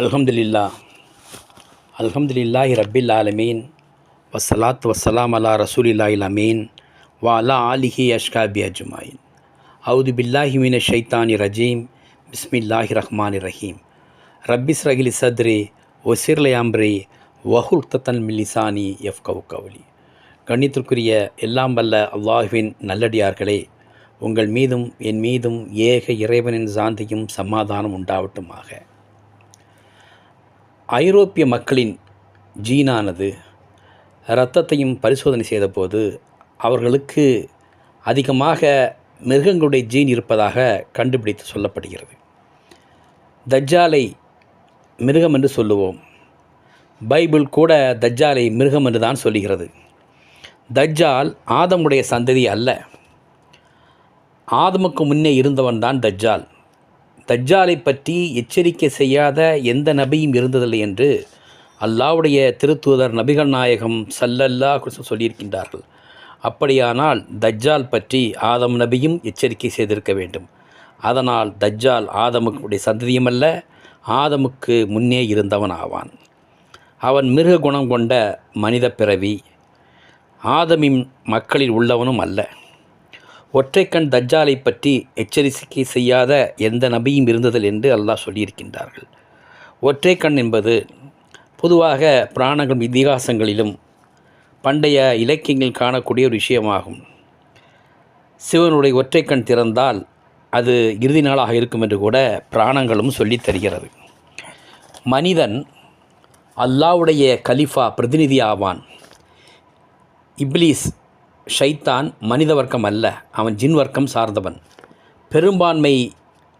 அல்ஹம்துலில்லா. அல்ஹம்துலில்லாஹி ரப்பில் ஆலமீன். வசலாத் வசலாம் அலா ரசூலில்லாஹில் அமீன். வா அலா ஆலிஹி அஷ்காபி அஜுமாயின். அவுது பில்லாஹி மின ஷைத்தானி ரஜீம். பிஸ்மில்லாஹி ரஹ்மான் ரஹீம். ரப்பிஸ் ரகிலி சத்ரி. ஒசிர்லை அம்ரி. வஹுல் தத்தன் மில்லிசானி எஃப் கவு கவுலி. கண்ணித்திற்குரிய எல்லாம் வல்ல அல்லாஹுவின் நல்லடியார்களே உங்கள் மீதும் என் மீதும் ஏக இறைவனின் சாந்தியும் சமாதானம் உண்டாவட்டுமாக. ஐரோப்பிய மக்களின் ஜீனானது இரத்தத்தையும் பரிசோதனை செய்தபோது அவர்களுக்கு அதிகமாக மிருகங்களுடைய ஜீன் இருப்பதாக கண்டுபிடித்து சொல்லப்படுகிறது. தஜ்ஜாலை மிருகம் என்று சொல்லுவோம். பைபிள் கூட தஜ்ஜாலை மிருகம் என்று தான் சொல்லுகிறது. தஜ்ஜால் ஆதமுடைய சந்ததி அல்ல. ஆதமுக்கு முன்னே இருந்தவன் தான் தஜ்ஜால். தஜ்ஜாலை பற்றி எச்சரிக்கை செய்யாத எந்த நபியும் இருந்ததில்லை என்று அல்லாவுடைய திருத்தூதர் நபிகள் நாயகம் சல்லல்லா குறித்து சொல்லியிருக்கின்றார்கள். அப்படியானால் தஜ்ஜால் பற்றி ஆதம் நபியும் எச்சரிக்கை செய்திருக்க வேண்டும். அதனால் தஜ்ஜால் ஆதமுக்குடைய சந்ததியுமல்ல ஆதமுக்கு முன்னே இருந்தவன் ஆவான். அவன் மிருக குணம் கொண்ட மனித பிறவி ஆதமின் மக்களில் உள்ளவனும் அல்ல. ஒற்றைக்கண் தஜ்ஜாலை பற்றி எச்சரிக்கை செய்யாத எந்த நபியும் இருந்ததில் என்று அல்லாஹ் சொல்லியிருக்கின்றார்கள். ஒற்றைக்கண் என்பது பொதுவாக புராணங்களும் இதிகாசங்களிலும் பண்டைய இலக்கியங்கள் காணக்கூடிய ஒரு விஷயமாகும். சிவனுடைய ஒற்றைக்கண் திறந்தால் அது இறுதி நாளாக இருக்கும் என்று கூட பிராணங்களும் சொல்லித் தருகிறது. மனிதன் அல்லாவுடைய கலிஃபா பிரதிநிதி ஆவான் இப்லீஸ் ஷைத்தான் மனித வர்க்கம் அல்ல அவன் ஜின் வர்க்கம் சார்ந்தவன். பெரும்பான்மை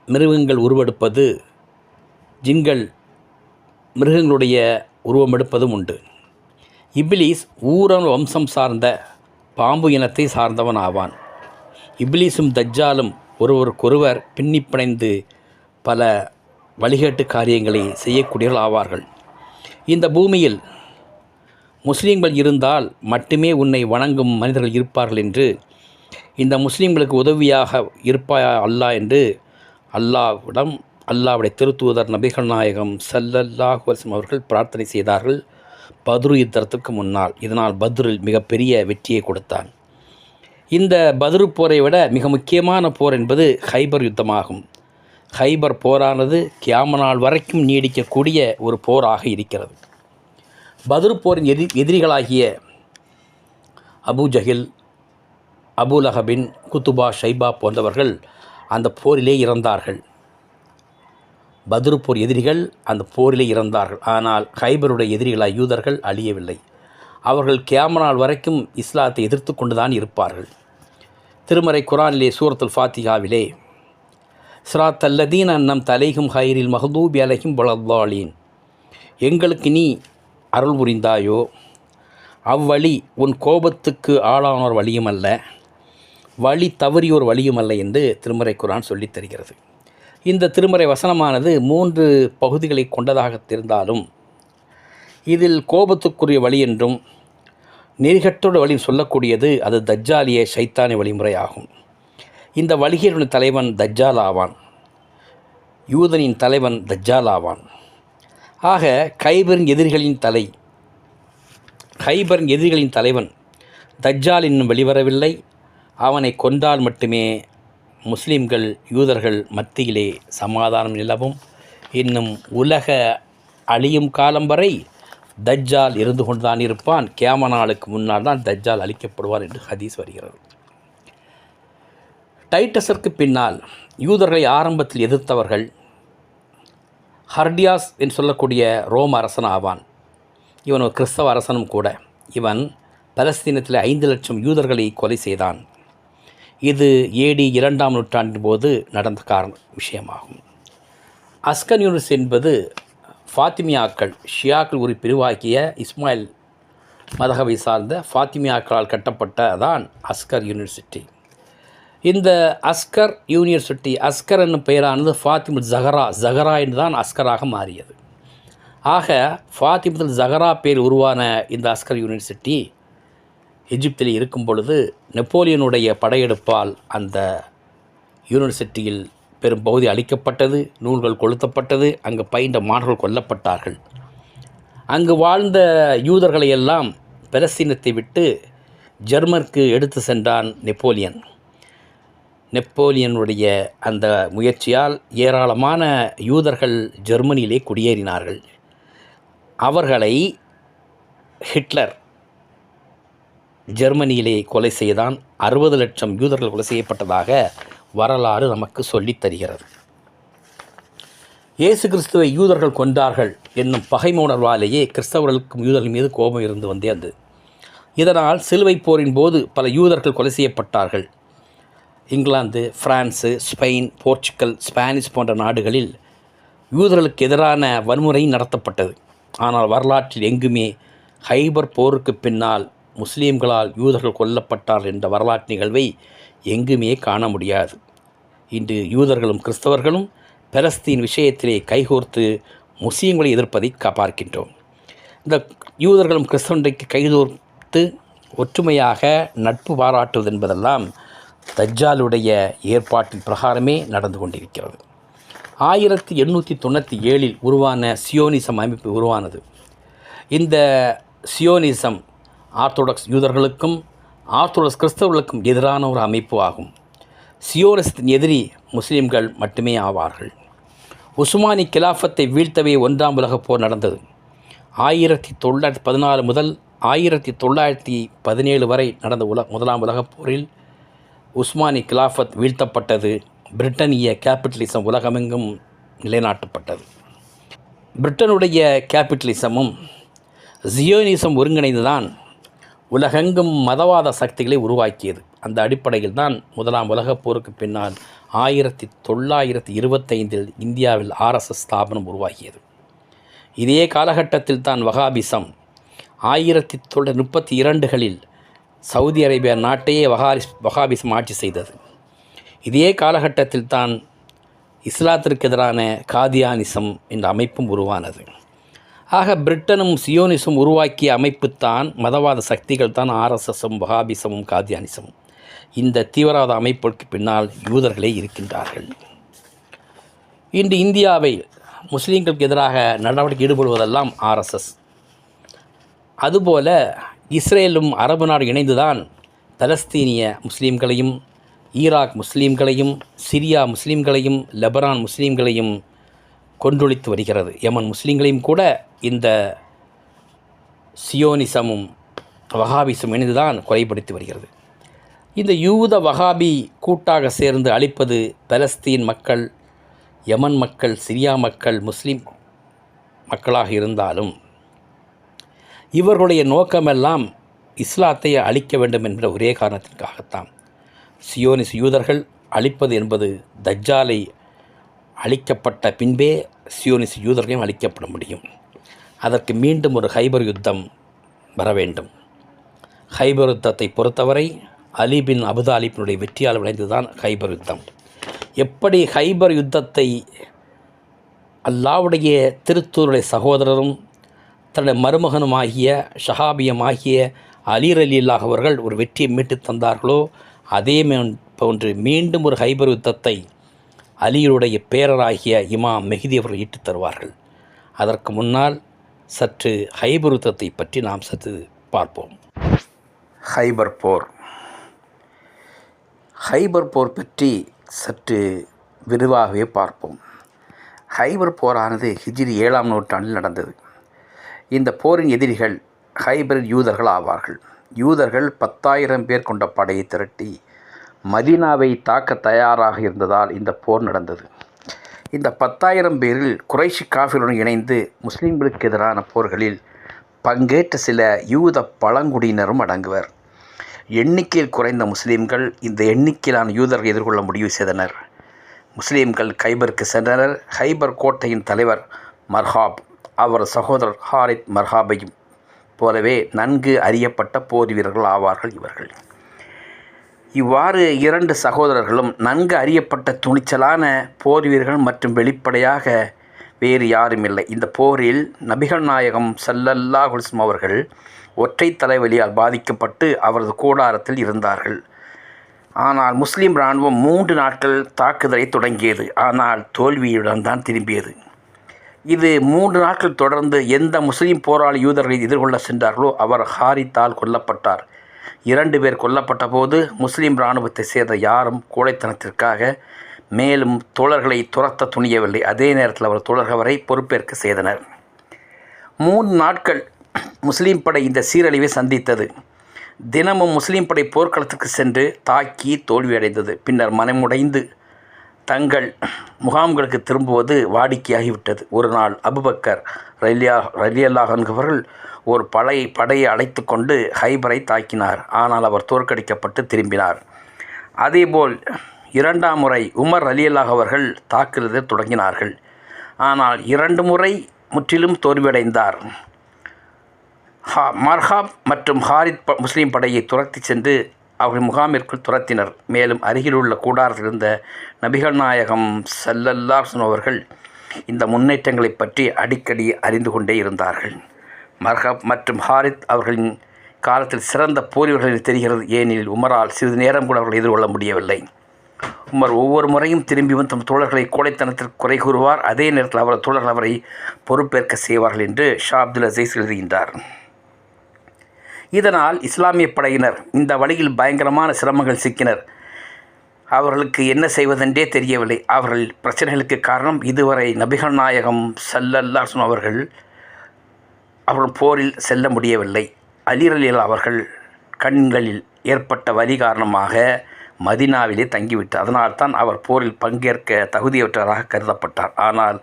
மிருகங்கள் உருவெடுப்பது ஜின்கள் மிருகங்களுடைய உருவமெடுப்பதும் உண்டு. இப்லீஸ் ஊரன் வம்சம் சார்ந்த பாம்பு இனத்தை சார்ந்தவன் ஆவான். இப்லீஸும் தஜ்ஜாலும் ஒருவருக்கொருவர் பின்னிப்பிணைந்து பல வழிகேட்டு காரியங்களை செய்யக்கூடியவர்கள் ஆவார்கள். இந்த பூமியில் முஸ்லீம்கள் இருந்தால் மட்டுமே உன்னை வணங்கும் மனிதர்கள் இருப்பார்கள் என்று இந்த முஸ்லீம்களுக்கு உதவியாக இருப்பாயா அல்லாஹ் என்று அல்லாஹ்விடம் அல்லாவுடைய திருத்துவதர் நபிகள் நாயகம் சல்லல்லாஹ் வசம் அவர்கள் பிரார்த்தனை செய்தார்கள் பத்ரு யுத்தத்துக்கு முன்னால். இதனால் பத்ரில் மிகப்பெரிய வெற்றியை கொடுத்தான். இந்த பத்ரு போரை விட மிக முக்கியமான போர் என்பது ஹைபர் யுத்தமாகும். ஹைபர் போரானது கியாம நாள் வரைக்கும் நீடிக்கக்கூடிய ஒரு போராக இருக்கிறது. பதிர்போரின் எதி எதிரிகளாகிய அபு ஜஹில் அபு லஹபின் குத்துபா ஷைபா போன்றவர்கள் அந்த போரிலே இறந்தார்கள். பதிர்போர் போர் எதிரிகள் அந்த போரிலே இறந்தார்கள். ஆனால் ஹைபருடைய எதிரிகளாக யூதர்கள் அழியவில்லை. அவர்கள் கேமனால் வரைக்கும் இஸ்லாத்தை எதிர்த்து கொண்டுதான் இருப்பார்கள். திருமறை குரானிலே சூரத்துல் ஃபாத்திகாவிலே ஸ்ராத் அல்லதீன் அன்னம் தலைகும் ஹைரில் மஹதூபி அலஹிம் பலவாலீன் எங்களுக்கு நீ அருள் புரிந்தாயோ அவ்வழி உன் கோபத்துக்கு ஆளானோர் வழியும் அல்ல வழி தவறியோர் வழியும் அல்ல என்று திருமறை குரான் சொல்லித் தருகிறது. இந்த திருமறை வசனமானது மூன்று பகுதிகளை கொண்டதாக தெரிந்தாலும் இதில் கோபத்துக்குரிய வழி என்றும் நெறிகட்டோட வழி சொல்லக்கூடியது அது தஜ்ஜாலிய சைத்தானி வழிமுறையாகும் இந்த வழிகளின் தலைவன் தஜ்ஜால் ஆவான். யூதனின் தலைவன் தஜ்ஜால் ஆவான். ஆக கைபரின் எதிரிகளின் தலை. கைபரின் எதிரிகளின் தலைவன் தஜ்ஜால் இன்னும் வெளிவரவில்லை. அவனை கொன்றால் மட்டுமே முஸ்லீம்கள் யூதர்கள் மத்தியிலே சமாதானம் நிலவும். இன்னும் உலக அழியும் காலம் வரை தஜ்ஜால் இருந்து கொண்டுதான் இருப்பான். கேம நாளுக்கு முன்னால் தான் தஜ்ஜால் அழிக்கப்படுவார் என்று ஹதீஸ் வருகிறது. டைட்டஸிற்கு பின்னால் யூதர்களை ஆரம்பத்தில் எதிர்த்தவர்கள் ஹர்டியாஸ் என்று சொல்லக்கூடிய ரோம அரசன் ஆவான் இவன் ஒரு கிறிஸ்தவ அரசனும் கூட. இவன் பலஸ்தீனத்தில் ஐந்து லட்சம் யூதர்களை கொலை செய்தான். இது ஏடி இரண்டாம் நூற்றாண்டின் போது நடந்த காரண விஷயமாகும். அஸ்கன் யூனிஸ் என்பது ஃபாத்திமியாக்கள் ஷியாக்கள் ஒரு பிரிவாக்கிய இஸ்மாயில் மதகவை சார்ந்த ஃபாத்திமியாக்களால் கட்டப்பட்ட தான் அஸ்கர் யூனிவர்சிட்டி. இந்த அஸ்கர் யூனிவர்சிட்டி அஸ்கர் என்னும் பெயரானது ஃபாத்திமுல் ஜஹரா ஜஹரா என்று தான் அஸ்கராக மாறியது. ஆக ஃபாத்திமுல் ஜஹரா பேர் உருவான இந்த அஸ்கர் யூனிவர்சிட்டி எஜிப்தில் இருக்கும் பொழுது நெப்போலியனுடைய படையெடுப்பால் அந்த யூனிவர்சிட்டியில் பெரும் பகுதி அளிக்கப்பட்டது நூல்கள் கொளுத்தப்பட்டது அங்கு பயின்ற மாணவர்கள் கொல்லப்பட்டார்கள். அங்கு வாழ்ந்த யூதர்களை எல்லாம் பெலஸ்தீனத்தை விட்டு ஜெர்மனுக்கு எடுத்து சென்றான் நெப்போலியன். நெப்போலியனுடைய அந்த முயற்சியால் ஏராளமான யூதர்கள் ஜெர்மனியிலே குடியேறினார்கள். அவர்களை ஹிட்லர் ஜெர்மனியிலே கொலை செய்தான். அறுபது லட்சம் யூதர்கள் கொலை செய்யப்பட்டதாக வரலாறு நமக்கு சொல்லித் தருகிறது. இயேசு கிறிஸ்துவை யூதர்கள் கொண்டார்கள் என்னும் பகைமை உணர்வாலேயே கிறிஸ்தவர்களுக்கும் யூதர்கள் மீது கோபம் இருந்து வந்தே அது இதனால் சிலுவை போரின் போது பல யூதர்கள் கொலை செய்யப்பட்டார்கள். இங்கிலாந்து பிரான்சு ஸ்பெயின் போர்ச்சுக்கல் ஸ்பானிஷ் போன்ற நாடுகளில் யூதர்களுக்கு எதிரான வன்முறை நடத்தப்பட்டது. ஆனால் வரலாற்றில் எங்குமே ஹைபர் போருக்கு பின்னால் முஸ்லீம்களால் யூதர்கள் கொல்லப்பட்டார் என்ற வரலாற்று நிகழ்வை எங்குமே காண முடியாது. இன்று யூதர்களும் கிறிஸ்தவர்களும் பெலஸ்தீன் விஷயத்திலே கைகோர்த்து முஸ்லீம்களை எதிர்ப்பதை பார்க்கின்றோம். இந்த யூதர்களும் கிறிஸ்தவன்றைக்கு கைகோர்த்து ஒற்றுமையாக நட்பு பாராட்டுவது என்பதெல்லாம் தஜ்ஜாலுடைய ஏற்பாட்டின் பிரகாரமே நடந்து கொண்டிருக்கிறது. ஆயிரத்தி எண்ணூற்றி தொண்ணூற்றி ஏழில் உருவான சியோனிசம் அமைப்பு உருவானது. இந்த சியோனிசம் ஆர்த்தோடாக்ஸ் யூதர்களுக்கும் ஆர்த்தோடாக்ஸ் கிறிஸ்தவர்களுக்கும் எதிரான ஒரு அமைப்பு ஆகும். சியோனிசத்தின் எதிரி முஸ்லீம்கள் மட்டுமே ஆவார்கள். உஸ்மானி கிலாஃபத்தை வீழ்த்தவே ஒன்றாம் உலகப் போர் நடந்தது. ஆயிரத்தி தொள்ளாயிரத்தி பதினாலு முதல் ஆயிரத்தி தொள்ளாயிரத்தி பதினேழு வரை நடந்த உல முதலாம் உலகப் போரில் உஸ்மானி கிலாஃபத் வீழ்த்தப்பட்டது. பிரிட்டனிய கேபிட்டலிசம் உலகமெங்கும் நிலைநாட்டப்பட்டது. பிரிட்டனுடைய கேபிட்டலிசமும் ஜியோனிசம் ஒருங்கிணைந்துதான் உலகெங்கும் மதவாத சக்திகளை உருவாக்கியது. அந்த அடிப்படையில் தான் முதலாம் உலகப் போருக்கு பின்னால் ஆயிரத்தி தொள்ளாயிரத்தி இருபத்தைந்தில் இந்தியாவில் ஆர்எஸ்எஸ் ஸ்தாபனம் உருவாகியது. இதே காலகட்டத்தில் தான் வகாபிசம் ஆயிரத்தி தொள்ளாயிரத்தி முப்பத்தி இரண்டுகளில் சவுதி அரேபியா நாட்டையே வஹாரிஸ் வகாபிசம் ஆட்சி செய்தது. இதே காலகட்டத்தில் தான் இஸ்லாத்திற்கு எதிரான காதியானிசம் என்ற அமைப்பும் உருவானது. ஆக பிரிட்டனும் சியோனிசம் உருவாக்கிய அமைப்பு தான் மதவாத சக்திகள் தான் ஆர்எஸ்எஸும் வகாபிசமும் காதியானிசமும் இந்த தீவிரவாத அமைப்புக்கு பின்னால் யூதர்களே இருக்கின்றார்கள். இன்று இந்தியாவை முஸ்லீம்களுக்கு எதிராக நடவடிக்கை ஈடுபடுவதெல்லாம் ஆர்எஸ்எஸ். அதுபோல இஸ்ரேலும் அரபு நாடு இணைந்துதான் பலஸ்தீனிய முஸ்லீம்களையும் ஈராக் முஸ்லீம்களையும் சிரியா முஸ்லீம்களையும் லெபனான் முஸ்லீம்களையும் கொன்றொழித்து வருகிறது. யமன் முஸ்லீம்களையும் கூட இந்த சியோனிசமும் வகாபிசம் இணைந்துதான் கொலைப்படுத்தி வருகிறது. இந்த யூத வகாபி கூட்டாக சேர்ந்து அழிப்பது பலஸ்தீன் மக்கள் யமன் மக்கள் சிரியா மக்கள் முஸ்லீம் மக்களாக இருந்தாலும் இவர்களுடைய நோக்கமெல்லாம் இஸ்லாத்தை அழிக்க வேண்டும் என்ற ஒரே காரணத்திற்காகத்தான். சியோனிஸ் யூதர்கள் அழிப்பது என்பது தஜ்ஜாலை அழிக்கப்பட்ட பின்பே சியோனிஸ் யூதர்களையும் அழிக்கப்பட முடியும். அதற்கு மீண்டும் ஒரு ஹைபர் யுத்தம் வர வேண்டும். ஹைபர் யுத்தத்தை பொறுத்தவரை அலி பின் அபுதாலிபினுடைய வெற்றியால் விளைந்ததுதான் ஹைபர் யுத்தம். எப்படி ஹைபர் யுத்தத்தை அல்லாவுடைய திருத்தூருடைய சகோதரரும் தன்னுடைய மருமகனுமாகிய ஷஹாபியமாகிய அலீர் அலில்லாஹ் அவர்கள் ஒரு வெற்றியை மீட்டு தந்தார்களோ அதே போன்று மீண்டும் ஒரு ஹைபர் யுத்தத்தை அலியுடைய பேரராகிய இமாம் மெஹதி அவர்கள் ஈட்டுத் தருவார்கள். அதற்கு முன்னால் சற்று ஹைபர் யுத்தத்தை பற்றி நாம் சற்று பார்ப்போம். ஹைபர் போர். ஹைபர் போர் பற்றி சற்று விரிவாகவே பார்ப்போம். ஹைபர் போரானது ஹிஜ்ரி ஏழாம் நூற்றாண்டில் நடந்தது. இந்த போரின் எதிரிகள் ஹைபிரிட் யூதர்கள் ஆவார்கள் யூதர்கள் பத்தாயிரம் பேர் கொண்ட படையை திரட்டி மதீனாவை தாக்க தயாராக இருந்ததால் இந்த போர் நடந்தது. இந்த பத்தாயிரம் பேரில் குறைஷி காஃபிலுடன் இணைந்து முஸ்லீம்களுக்கு எதிரான போர்களில் பங்கேற்ற சில யூத பழங்குடியினரும் அடங்குவர். எண்ணிக்கையில் குறைந்த முஸ்லீம்கள் இந்த எண்ணிக்கையிலான யூதர்கள் எதிர்கொள்ள முடிவு செய்தனர். முஸ்லீம்கள் கைபருக்கு சென்றனர். ஹைபர் கோட்டையின் தலைவர் மர்ஹாப் அவர் சகோதரர் ஹாரித் மர்ஹாபையும் போலவே நன்கு அறியப்பட்ட போர் வீரர்கள் ஆவார்கள் இவர்கள். இவ்வாறு இரண்டு சகோதரர்களும் நன்கு அறியப்பட்ட துணிச்சலான போர் வீரர்கள் மற்றும் வெளிப்படையாக வேறு யாரும் இல்லை இந்த போரில் நபிகள் நாயகம் சல்லல்லா குல்ஸ்ம் அவர்கள் ஒற்றை தலைவலியால் பாதிக்கப்பட்டு அவரது கூடாரத்தில் இருந்தார்கள். ஆனால் முஸ்லீம் இராணுவம் மூன்று நாட்கள் தாக்குதலை தொடங்கியது. ஆனால் தோல்வியுடன் தான் திரும்பியது. இது மூன்று நாட்கள் தொடர்ந்து எந்த முஸ்லீம் போராளி யூதர்களை எதிர்கொள்ள சென்றார்களோ அவர் ஹாரித்தால் கொல்லப்பட்டார். இரண்டு பேர் கொல்லப்பட்ட போது முஸ்லீம் இராணுவத்தை சேர்ந்த யாரும் கோழைத்தனத்திற்காக மேலும் தோழர்களை துரத்த துணியவில்லை. அதே நேரத்தில் அவர் தோழர்களை பொறுப்பேற்க செய்தனர். மூன்று நாட்கள் முஸ்லீம் படை இந்த சீரழிவை சந்தித்தது. தினமும் முஸ்லீம் படை போர்க்களத்துக்கு சென்று தாக்கி தோல்வியடைந்தது. பின்னர் மனமுடைந்து தங்கள் முகாம்களுக்கு திரும்புவது வாடிக்கையாகிவிட்டது. ஒரு நாள் அபுபக்கர் ரலியா ரலியல்லாஹ் என்பவர்கள் ஒரு படை படையை அழைத்து கொண்டு ஹைபரை தாக்கினார். ஆனால் அவர் தோற்கடிக்கப்பட்டு திரும்பினார். அதேபோல் இரண்டாம் முறை உமர் அலியல்லாஹ் அவர்கள் தாக்குதலை தொடங்கினார்கள். ஆனால் இரண்டு முறை முற்றிலும் தோல்வியடைந்தார். ஹா மர்ஹாப் மற்றும் ஹாரித் முஸ்லீம் படையை துரத்தி சென்று அவர்கள் முகாமிற்குள் துரத்தினர். மேலும் அருகிலுள்ள கூடாரத்தில் இருந்த நபிகள் நாயகம் சல்லல்லாஹன் அவர்கள் இந்த முன்னேற்றங்களை பற்றி அடிக்கடி அறிந்து கொண்டே இருந்தார்கள். மர்ஹப் மற்றும் ஹாரித் அவர்களின் காலத்தில் சிறந்த போரிவர்கள் தெரிகிறது. ஏனெனில் உமரால் சிறிது நேரம் கூட அவர்கள் எதிர்கொள்ள முடியவில்லை. உமர் ஒவ்வொரு முறையும் திரும்பி வந்து தம் தோழர்களை கோழைத்தனத்திற்கு குறை கூறுவார். அதே நேரத்தில் அவரது தோழர்கள் அவரை பொறுப்பேற்க செய்வார்கள் என்று ஷா அப்துல் அசீஸ் எழுதுகின்றார். இதனால் இஸ்லாமிய படையினர் இந்த வழியில் பயங்கரமான சிரமங்கள் சிக்கினர். அவர்களுக்கு என்ன செய்வதென்றே தெரியவில்லை. அவர்கள் பிரச்சனைகளுக்கு காரணம் இதுவரை நபிகள் நாயகம் சல்லல்லாசன் அவர்கள் அவர்கள் போரில் செல்ல முடியவில்லை. அலிரலில் அவர்கள் கண்களில் ஏற்பட்ட வலி காரணமாக மதினாவிலே தங்கிவிட்டார். அதனால்தான் அவர் போரில் பங்கேற்க தகுதியற்றவராக கருதப்பட்டார். ஆனால்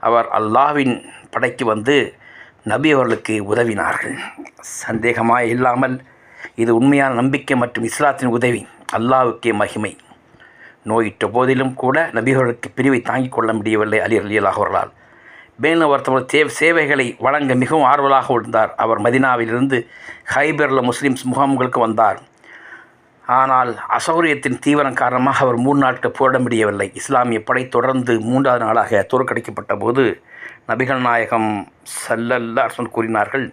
அவர் அல்லாவின் படைக்கு வந்து நபி அவர்களுக்கு உதவினார்கள். சந்தேகமாக இல்லாமல் இது உண்மையான நம்பிக்கை மற்றும் இஸ்லாத்தின் உதவி அல்லாவுக்கே மகிமை. நோயிட்ட போதிலும் கூட நபிகளுக்கு பிரிவை தாங்கிக் கொள்ள முடியவில்லை அலி அலியலாக அவர்களால் மேலும் அவர் தமது தே சேவைகளை வழங்க மிகவும் ஆர்வலாக இருந்தார். அவர் மதினாவிலிருந்து ஹைபரில் முஸ்லீம்ஸ் முகாம்களுக்கு வந்தார். ஆனால் அசௌரியத்தின் தீவிரம் காரணமாக அவர் மூன்று நாட்கள் போரிட முடியவில்லை. இஸ்லாமிய படை தொடர்ந்து மூன்றாவது நாளாக தோற்கடிக்கப்பட்ட போது நபிகள் நாயகம் சல்லல்லாசன் கூறினார்கள்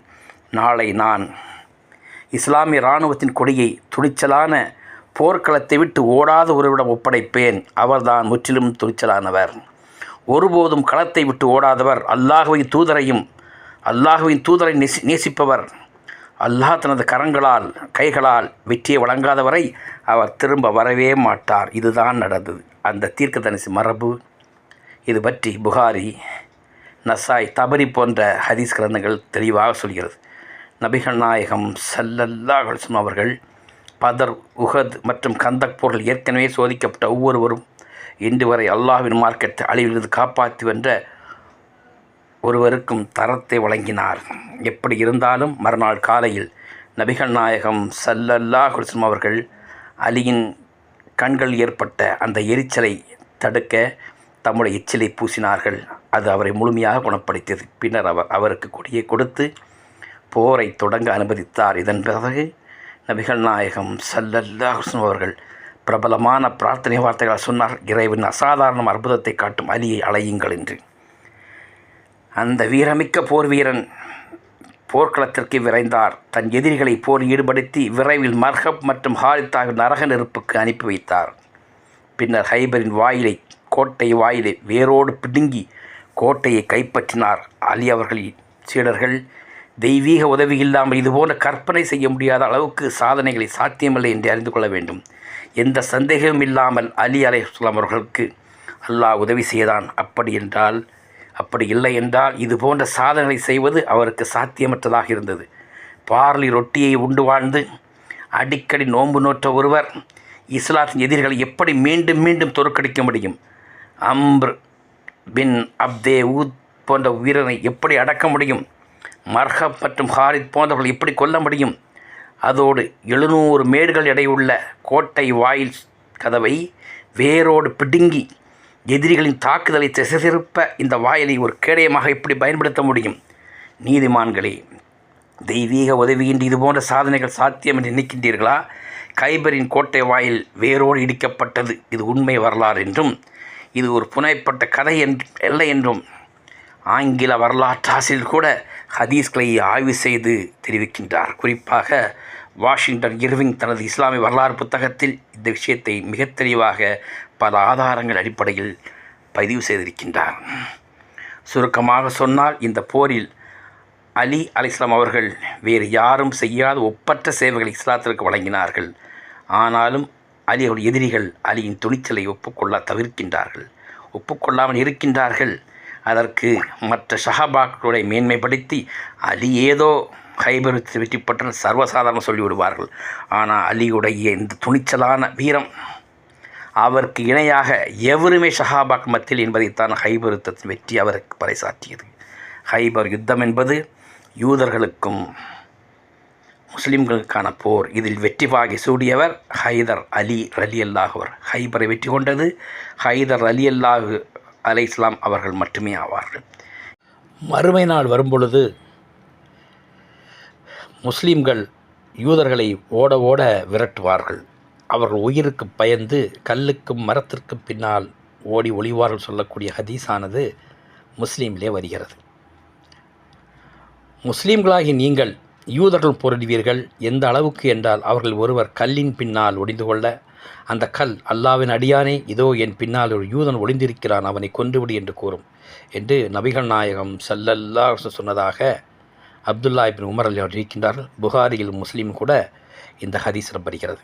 நாளை நான் இஸ்லாமிய இராணுவத்தின் கொடியை துணிச்சலான போர்க்களத்தை விட்டு ஓடாத ஒருவிடம் ஒப்படைப்பேன். அவர்தான் முற்றிலும் துணிச்சலானவர். ஒருபோதும் களத்தை விட்டு ஓடாதவர். அல்லாஹுவின் தூதரையும் அல்லாஹுவின் தூதரை நேசி நேசிப்பவர். அல்லாஹ் தனது கரங்களால் கைகளால் வெற்றியை வழங்காதவரை அவர் திரும்ப வரவே மாட்டார். இதுதான் நடந்தது. அந்த தீர்க்க தீர்க்கதரிசி மரபு. இது பற்றி புகாரி நசாய் தபரி போன்ற ஹதீஸ் கிரந்தங்கள் தெளிவாக சொல்கிறது. நபிகள் நாயகம் சல்லல்லாஹ் அவர்கள் பதர் உஹத் மற்றும் கந்தக் பொருள் ஏற்கனவே சோதிக்கப்பட்ட ஒவ்வொருவரும் இன்று வரை அல்லாஹ்வின் மார்க்கத்தை அழிவிலிருந்து காப்பாற்றி வென்ற ஒருவருக்கும் தரத்தை வழங்கினார். எப்படி இருந்தாலும் மறுநாள் காலையில் நபிகள் நாயகம் சல்லல்லா குல்சம் அவர்கள் அலியின் கண்கள் ஏற்பட்ட அந்த எரிச்சலை தடுக்க தம்முடைய எச்சிலை பூசினார்கள். அது அவரை முழுமையாக குணப்படுத்தியது. பின்னர் அவர் அவருக்கு கொடியை கொடுத்து போரை தொடங்க அனுமதித்தார். இதன் பிறகு நபிகள் நாயகம் சல்லல்லா குல்சம் அவர்கள் பிரபலமான பிரார்த்தனை வார்த்தைகளால் சொன்னார். இறைவன் அசாதாரண அற்புதத்தை காட்டும் அலியை அலையுங்கள் என்று. அந்த வீரமிக்க போர் வீரன் போர்க்களத்திற்கு விரைந்தார். தன் எதிரிகளை போர் ஈடுபடுத்தி விரைவில் மர்ஹப் மற்றும் ஹாரித்தாக நரக நெருப்புக்கு அனுப்பி வைத்தார். பின்னர் ஹைபரின் வாயிலை கோட்டை வாயிலை வேரோடு பிடுங்கி கோட்டையை கைப்பற்றினார். அலி அவர்களின் சீடர்கள் தெய்வீக உதவி இல்லாமல் இதுபோன்ற கற்பனை செய்ய முடியாத அளவுக்கு சாதனைகளை சாத்தியமில்லை என்று அறிந்து கொள்ள வேண்டும். எந்த சந்தேகமும் இல்லாமல் அலி அலை அவர்களுக்கு அல்லாஹ் உதவி செய்தான். அப்படி என்றால் அப்படி இல்லை என்றால் இது போன்ற சாதனைகளை செய்வது அவருக்கு சாத்தியமற்றதாக இருந்தது. பார்லி ரொட்டியை உண்டு வாழ்ந்து அடிக்கடி நோன்பு நோற்ற ஒருவர் இஸ்லாத்தின் எதிரிகளை எப்படி மீண்டும் மீண்டும் தோற்கடிக்க முடியும்? அம்ர் பின் அப்தே ஊத் போன்ற வீரனை எப்படி அடக்க முடியும்? மர்ஹப் மற்றும் ஹாரித் போன்றவர்கள் எப்படி கொல்ல முடியும்? அதோடு எழுநூறு மேடுகள் எடையுள்ள கோட்டை வாயில் கதவை வேரோடு பிடுங்கி எதிரிகளின் தாக்குதலை திசை திருப்ப இந்த வாயிலை ஒரு கேடயமாக எப்படி பயன்படுத்த முடியும்? நீதிமான்களே தெய்வீக உதவியின்றி இதுபோன்ற சாதனைகள் சாத்தியம் என்று நினைக்கின்றீர்களா? கைபரின் கோட்டை வாயில் வேரோடு இடிக்கப்பட்டது இது உண்மை வரலாறு என்றும் இது ஒரு புனைப்பட்ட கதை என்று இல்லை என்றும். ஆங்கில வரலாற்றாசிரியர் கூட ஹதீஸ்களை ஆய்வு செய்து தெரிவிக்கின்றார். குறிப்பாக வாஷிங்டன் இர்விங் தனது இஸ்லாமிய வரலாறு புத்தகத்தில் இந்த விஷயத்தை மிக தெளிவாக பல ஆதாரங்கள் அடிப்படையில் பதிவு செய்திருக்கின்றார். சுருக்கமாக சொன்னால் இந்த போரில் அலி அலிஸ்லாம் அவர்கள் வேறு யாரும் செய்யாத ஒப்பற்ற சேவைகளை இஸ்லாத்திற்கு வழங்கினார்கள். ஆனாலும் அலி அவருடைய எதிரிகள் அலியின் துணிச்சலை ஒப்புக்கொள்ள தவிர்க்கின்றார்கள். ஒப்புக்கொள்ளாமல் இருக்கின்றார்கள். அதற்கு மற்ற ஷஹாபாக்களுடைய மேன்மைப்படுத்தி அலி ஏதோ ஹைபர் வெற்றி பெற்ற சர்வசாதாரணம் சொல்லிவிடுவார்கள். ஆனால் அலியுடைய இந்த துணிச்சலான வீரம் அவருக்கு இணையாக எவருமே ஷஹாபாக் மத்தியில் என்பதைத்தான் ஹைபர் யுத்தத்தின் வெற்றி அவருக்கு பறைசாற்றியது. ஹைபர் யுத்தம் என்பது யூதர்களுக்கும் முஸ்லிம்களுக்கான போர். இதில் வெற்றி பாகி சூடியவர் ஹைதர் அலி அலி அல்லாஹவர் ஹைபரை வெற்றி கொண்டது ஹைதர் அலி அல்லாஹு அலை இஸ்லாம் அவர்கள் மட்டுமே ஆவார்கள். மறுமை நாள் வரும்பொழுது முஸ்லீம்கள் யூதர்களை ஓட ஓட விரட்டுவார்கள். அவர்கள் உயிருக்கு பயந்து கல்லுக்கும் மரத்திற்கும் பின்னால் ஓடி ஒளிவார்கள் சொல்லக்கூடிய ஹதீஸானது முஸ்லீமிலே வருகிறது. முஸ்லீம்களாகி நீங்கள் யூதர்கள் போரிடுவீர்கள். எந்த அளவுக்கு என்றால் அவர்கள் ஒருவர் கல்லின் பின்னால் ஒடிந்து கொள்ள அந்த கல் அல்லாவின் அடியானே இதோ என் பின்னால் ஒரு யூதன் ஒளிந்திருக்கிறான் அவனை கொன்றுவிடு என்று கூறும் என்று நபிகள் நாயகம் சல்லல்லா சொன்னதாக அப்துல்லா இபின் உமர் அலி அவர் இருக்கின்றார்கள். புகாரியில் முஸ்லீம் கூட இந்த ஹதீஸில் வருகிறது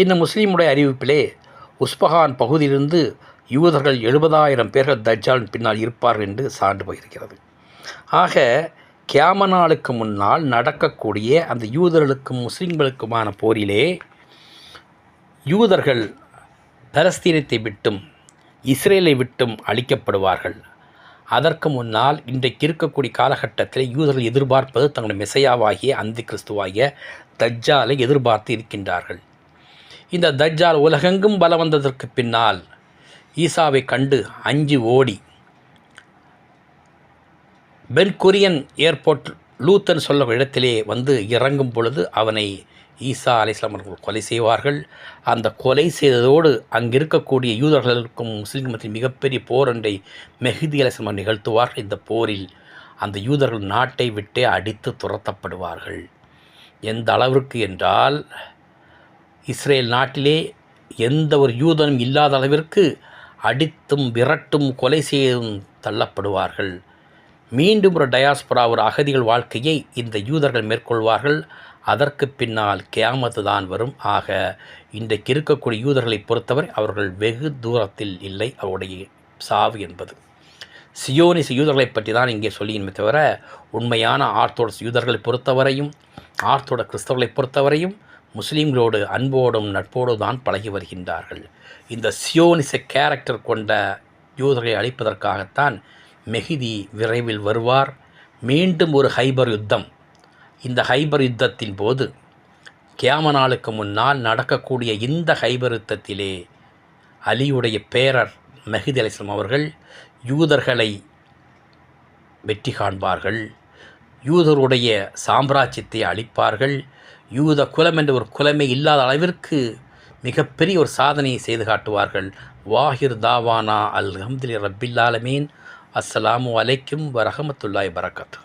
இந்த முஸ்லீமுடைய அறிவிப்பிலே உஸ்பஹான் பகுதியிலிருந்து யூதர்கள் எழுபதாயிரம் பேர்கள் தஜ்ஜாலின் பின்னால் இருப்பார்கள் என்று சான்று போயிருக்கிறது. ஆக கியாம நாளுக்கு முன்னால் நடக்கக்கூடிய அந்த யூதர்களுக்கும் முஸ்லீம்களுக்குமான போரிலே யூதர்கள் பலஸ்தீனத்தை விட்டும் இஸ்ரேலை விட்டும் அழிக்கப்படுவார்கள். அதற்கு முன்னால் இன்றைக்கு இருக்கக்கூடிய காலகட்டத்தில் யூதர்கள் எதிர்பார்ப்பது தங்களுடைய மெசையாவாகிய அந்த கிறிஸ்துவாகிய தஜ்ஜாலை எதிர்பார்த்து இருக்கின்றார்கள். இந்த தஜ்ஜால் உலகெங்கும் பல வந்ததற்கு பின்னால் ஈசாவை கண்டு அஞ்சு ஓடி. பெர்கொரியன் ஏர்போர்ட் லூத்தன் சொல்ல இடத்திலே வந்து இறங்கும் பொழுது அவனை ஈசா அலிஸ்லாம் அவர்கள் கொலை செய்வார்கள். அந்த கொலை செய்ததோடு அங்கிருக்கக்கூடிய யூதர்களுக்கும் முஸ்லீம் மத்திய மிகப்பெரிய போர் ஒன்றை மெஹதி அலிஸ்லாம் நிகழ்த்துவார்கள். இந்த போரில் அந்த யூதர்கள் நாட்டை விட்டே அடித்து துரத்தப்படுவார்கள். எந்த அளவிற்கு என்றால் இஸ்ரேல் நாட்டிலே எந்த ஒரு யூதனும் இல்லாத அளவிற்கு அடித்தும் விரட்டும் கொலை செய்தும் தள்ளப்படுவார்கள். மீண்டும் ஒரு டயாஸ்பரா ஒரு அகதிகள் வாழ்க்கையை இந்த யூதர்கள் மேற்கொள்வார்கள். அதற்கு பின்னால் கேமத்து தான் வரும். ஆக இன்றைக்கு இருக்கக்கூடிய யூதர்களை பொறுத்தவரை அவர்கள் வெகு தூரத்தில் இல்லை. அவருடைய சாவு என்பது சியோனிஸ் யூதர்களை பற்றி தான் இங்கே சொல்லியுமே தவிர உண்மையான ஆர்த்தோடஸ் யூதர்களை பொறுத்தவரையும் ஆர்த்தோட கிறிஸ்தவர்களை பொறுத்தவரையும் முஸ்லீம்களோடு அன்போடும் நட்போடும் தான் பழகி வருகின்றார்கள். இந்த சியோனிச கேரக்டர் கொண்ட யூதர்களை அழிப்பதற்காகத்தான் மெஹிதி விரைவில் வருவார். மீண்டும் ஒரு ஹைபர் யுத்தம். இந்த ஹைபர் யுத்தத்தின் போது கியாம நாளுக்கு முன்னால் நடக்கக்கூடிய இந்த ஹைபர் யுத்தத்திலே அலியுடைய பேரர் மெஹிதி அலிஸ்லாம் அவர்கள் யூதர்களை வெற்றி காண்பார்கள். யூதருடைய சாம்ராஜ்யத்தை அழிப்பார்கள். யூத குலம் என்ற ஒரு குலமே இல்லாத அளவிற்கு மிகப்பெரிய ஒரு சாதனையை செய்து காட்டுவார்கள். வாஹிர் தாவானா அல் ஹம்துலி ரப்பில்லாலமீன் அஸ்ஸலாமு அலைக்கும் வரஹமத்துல்லாய் வரகத்து